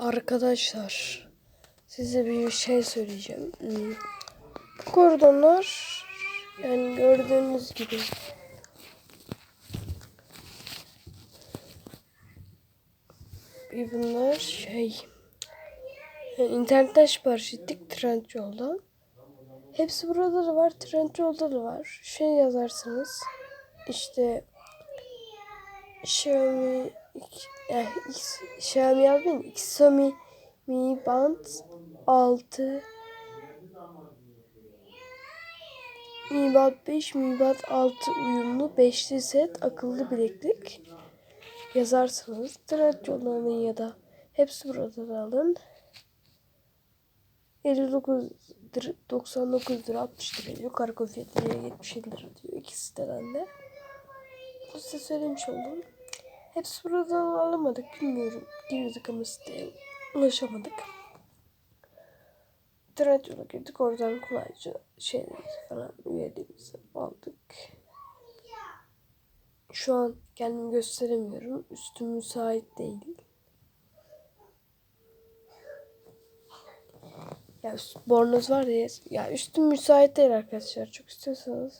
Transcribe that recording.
Arkadaşlar size bir şey söyleyeceğim. Bu kordonlar yani gördüğünüz gibi bir bunlar şey yani internetten sipariş ettik Trendyol'dan. Hepsi burada da var. Trendyol'da da var. Şey yazarsınız. işte Xiaomi yani X, Xiaomi yazmayın. Xiaomi Mi Band 6 Mi Band 5 Mi Band 6 uyumlu 5'li set akıllı bileklik yazarsınız. Trendyol'dan alın ya da hepsi burada da alın. 59 lira, 99 lira 60 lira diyor. Kargo fiyatı 77 lira diyor. İki siteden de. Size söylemiş oldum. Hepsi buradan alamadık. Bilmiyorum. Girdik ama siteye ulaşamadık. Trendyol'a girdik. Oradan kolayca şeyleri falan üyeliğimizi aldık. Şu an kendimi gösteremiyorum. Üstüm müsait değil. Ya üst- bornoz var ya. Ya üstüm müsait değil arkadaşlar. Çok istiyorsanız